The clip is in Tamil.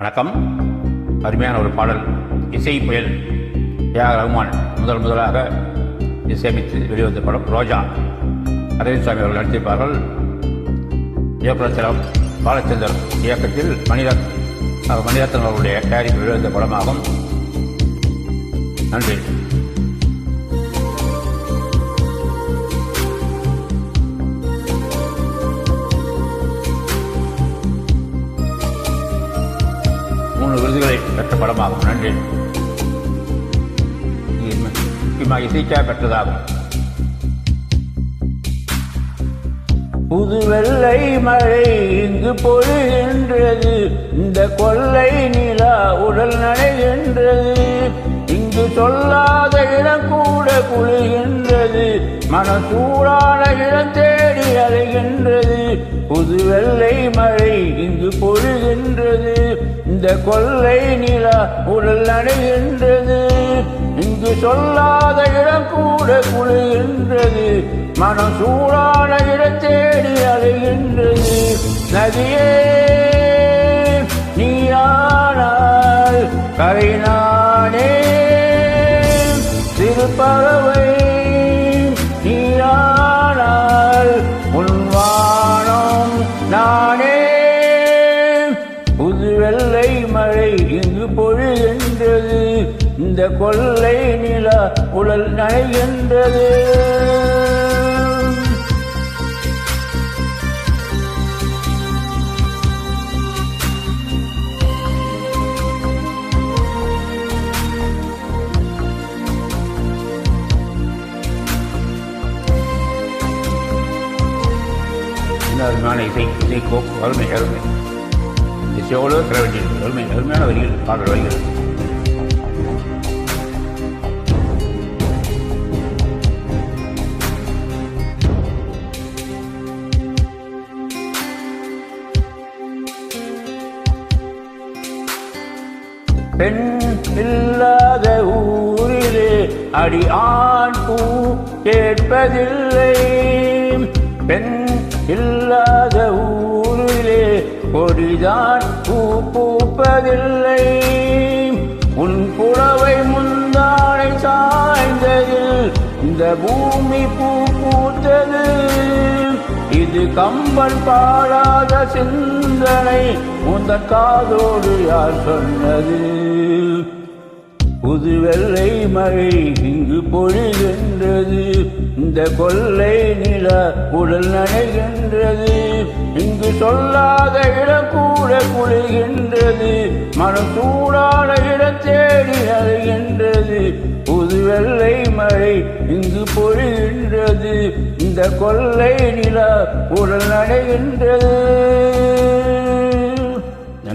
வணக்கம். அருமையான ஒரு பாடல். இசை புயல். ஏ ஆர் ரகுமான் முதல் முதலாக இசையமைத்து வெளிவந்த படம் ரோஜா. அரவிந்த்சாமி அவர்கள் நடித்திருப்பார்கள். இயக்குநர் பாலச்சந்தர் இயக்கத்தில் மணிரத் மணிரத்னம் அவருடைய தயாரிப்பு வெளிவந்த படமாகும். நன்றி. மூணு விருதுகளை பெற்ற படமாகும். நன்றி. முக்கியமாக இசைக்காக பெற்றதாகும். புது வெள்ளை மழை இங்கு பொழுகின்றது. இந்த கொள்ளை நிலா உடல் நடைகின்றது இங்கு சொல்லாத இடம் கூட குளிகின்றது. மன சூடான இடம் தேடி அலைகின்றது. புது வெள்ளை மழை இங்கு பொழுகின்றது. இந்த கொள்ளை நிலா உடல் அணைகின்றது. இங்கு சொல்லாத இடம் கூட குளிர்கின்றது. மனம் சூடான இடம் தேடி அலைகின்றது. நதியே நீயானால் கரை நானே திருப்பறவை நீயானால் உன்வானம் நான். இந்த கொள்ளை நிலா உடல் நனைகின்றது அருமையான இசை இசைக்கோ அருமை அருமை. இசையோடு பெற வேண்டியது அருமை அருமையான வரிகள் பாடல் வருகிறது பெண் இல்லாத ஊரிலே அடி ஆண் பூ கேட்பதில்லை. பெண் இல்லாத ஊரிலே கொடிதான் பூ பூப்பதில்லை. உன் புடவை முந்தானை சாய்ந்ததில் இந்த பூமி பூ இது கம்பன் பாடாத சிந்தனை. உந்தன் காதோடு யார் சொன்னது? புது வெள்ளை மழை இங்கு பொழிகின்றது. இந்த கொள்ளை நில உடல் நனைகின்றது. இங்கு சொல்லாத இடம் கூட குளிகின்றது. மனம் சூடான இடம் தேடி அழுகின்றது புது வெள்ளை மழை இங்கு பொழிகின்றது. இந்த கொள்ளை நில உடல் நடைகின்றது.